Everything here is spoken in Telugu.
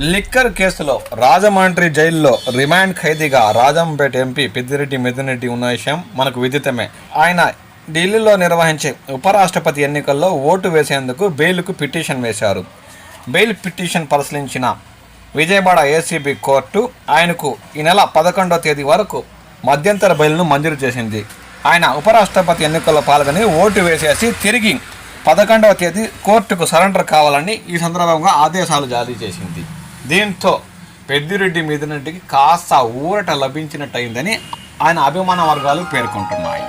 లిక్కర్ కేసులో రాజమండ్రి జైల్లో రిమాండ్ ఖైదీగా రాజంపేట ఎంపీ పెద్దిరెడ్డి మిథున్ ఉన్న విషయం మనకు విదితమే. ఆయన ఢిల్లీలో నిర్వహించే ఉపరాష్ట్రపతి ఎన్నికల్లో ఓటు వేసేందుకు బెయిల్కు పిటిషన్ వేశారు. బెయిల్ పిటిషన్ పరిశీలించిన విజయవాడ ఏసీబీ కోర్టు ఆయనకు ఈ నెల పదకొండవ తేదీ వరకు మధ్యంతర బెయిల్ను మంజూరు చేసింది. ఆయన ఉపరాష్ట్రపతి ఎన్నికల్లో పాల్గొని ఓటు వేసేసి తిరిగి పదకొండవ తేదీ కోర్టుకు సరెండర్ కావాలని ఈ సందర్భంగా ఆదేశాలు జారీ చేసింది. దీంతో పెద్దిరెడ్డి మీదనటికి కాస్త ఊరట లభించినట్టయిందని ఆయన అభిమాన వర్గాలు పేర్కొంటున్నాయి.